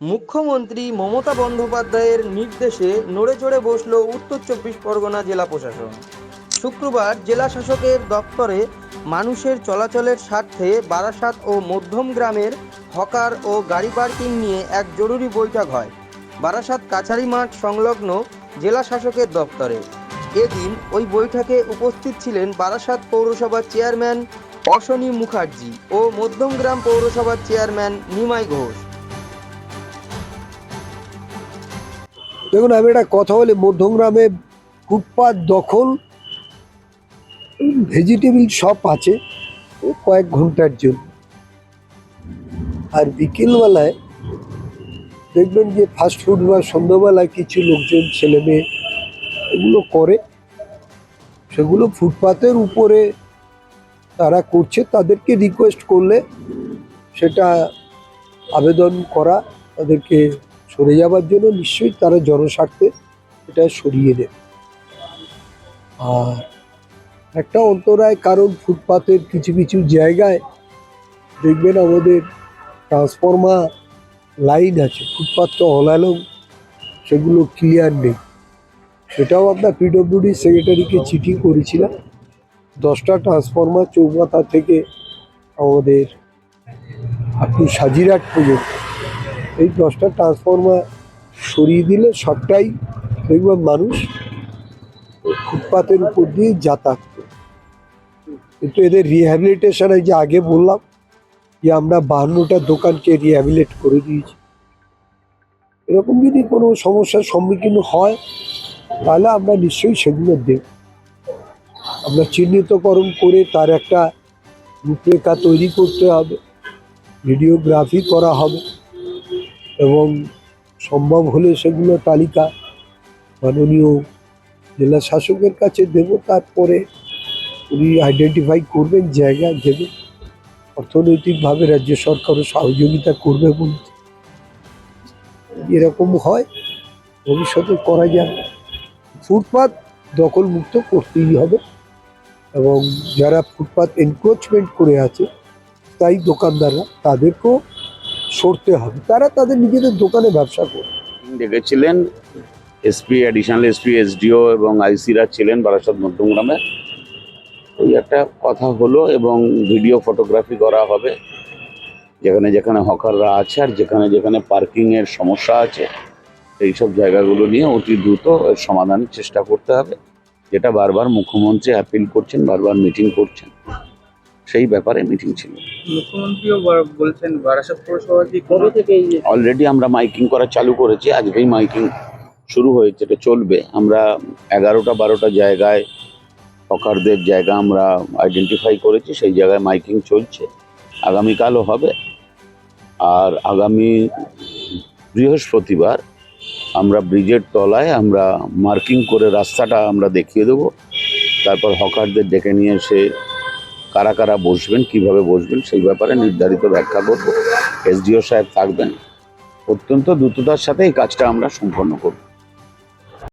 মুখ্যমন্ত্রী মমতা বন্দ্যোপাধ্যায়ের নির্দেশে নড়ে চড়ে বসল উত্তর চব্বিশ পরগনা জেলা প্রশাসন। শুক্রবার জেলা শাসকের দপ্তরে মানুষের চলাচলের স্বার্থে বারাসাত ও মধ্যম গ্রামের হকার ও গাড়ি পার্কিং নিয়ে এক জরুরি বৈঠক হয়। বারাসাত কাছারি মাঠ সংলগ্ন জেলা শাসকের দপ্তরে। এদিন ওই বৈঠকে উপস্থিত ছিলেন বারাসাত পৌরসভার চেয়ারম্যান অশনী মুখার্জি ও মধ্যমগ্রাম পৌরসভার চেয়ারম্যান নিমাই ঘোষ। দেখুন, আমি একটা কথা বলি, মধ্যমগ্রামে ফুটপাত দখল, ভেজিটেবল শপ আছে কয়েক ঘণ্টার জন্য। আর বিকেলবেলায় দেখবেন যে ফাস্ট ফুড বা সন্ধ্যাবেলায় কিছু লোকজন ছেলে মেয়ে এগুলো করে। সেগুলো ফুটপাতের উপরে তারা করছে, তাদেরকে রিকোয়েস্ট করলে সেটা আবেদন করা, তাদেরকে সরে যাওয়ার জন্য নিশ্চয়ই তারা জনস্বার্থে এটা সরিয়ে দেবে আর একটা অন্তরায় কারণ ফুটপাতের কিছু কিছু জায়গায় দেখবেন আমাদের ট্রান্সফর্মার লাইন আছে ফুটপাথ তো অলালং সেগুলো ক্লিয়ার নেই। সেটাও আমরা পিডব্লিউডি সেক্রেটারিকে চিঠি করেছিলাম, দশটা ট্রান্সফর্মার চৌমাথা থেকে আমাদের আপনি সাজিরহাট পর্যন্ত এই দশটা ট্রান্সফর্মার সরিয়ে দিলে সবটাই দেখবেন মানুষ ফুটপাতের উপর দিয়ে যাতায়াত করে। কিন্তু এদের রিহ্যাবিলিটেশন এই যে আগে বললাম যে আমরা বাহান্নটা দোকানকে রিহ্যাবিলেট করে দিয়েছি। এরকম যদি কোনো সমস্যার সম্মুখীন হয়, তাহলে আমরা নিশ্চয়ই সেগুলো দেব। আমরা চিহ্নিতকরণ করে তার একটা রূপরেখা তৈরি করতে হবে। ভিডিওগ্রাফি করা হবে। এবং সম্ভব হলে সেগুলো তালিকা মাননীয় জেলা শাসকের কাছে দেব। তারপরে উনি আইডেন্টিফাই করবেন, জায়গা দেবে। অর্থনৈতিকভাবে রাজ্য সরকারও সহযোগিতা করবে বলছে এরকম হয়, ভবিষ্যতে করা যাবে ফুটপাত দখলমুক্ত করতেই হবে এবং যারা ফুটপাত এনক্রোচমেন্ট করে আছে, তাই দোকানদাররা তাদেরকেও সরতে হবে। তারা তাদের নিজেদের দোকানে ব্যবসা করে ডেকেছিলেন এসপি অ্যাডিশনাল এসপি এসডিও এবং আইসিরা ছিলেন বারাসাত মধ্যমগ্রামে। ওই একটা কথা হলো এবং ভিডিও ফটোগ্রাফি করা হবে। যেখানে যেখানে হকাররা আছে আর যেখানে যেখানে পার্কিংয়ের সমস্যা আছে এই সব জায়গাগুলো নিয়ে অতি দ্রুত সমাধানের চেষ্টা করতে হবে। যেটা বারবার মুখ্যমন্ত্রী অ্যাপিল করছেন, বারবার মিটিং করছেন। সেই ব্যাপারে মিটিং ছিল। মুখ্যমন্ত্রীও বলছেন বারাসাত পৌরসভা কি কবে থেকে অলরেডি আমরা মাইকিং করা চালু করেছি আজকেই মাইকিং শুরু হয়েছে এটা চলবে। আমরা এগারোটা বারোটা জায়গায় হকারদের জায়গা আমরা আইডেন্টিফাই করেছি সেই জায়গায় মাইকিং চলছে। আগামীকালও হবে। আর আগামী বৃহস্পতিবার আমরা ব্রিজের তলায় আমরা মার্কিং করে রাস্তাটা আমরা দেখিয়ে দেবো। তারপর হকারদের ডেকে নিয়ে এসে কারা কারা বসবেন, কীভাবে বসবেন, সেই ব্যাপারে নির্ধারিত ব্যাখ্যা করব। এসডিও সাহেব থাকবেন। অত্যন্ত দ্রুততার সাথে এই কাজটা আমরা সম্পন্ন করব।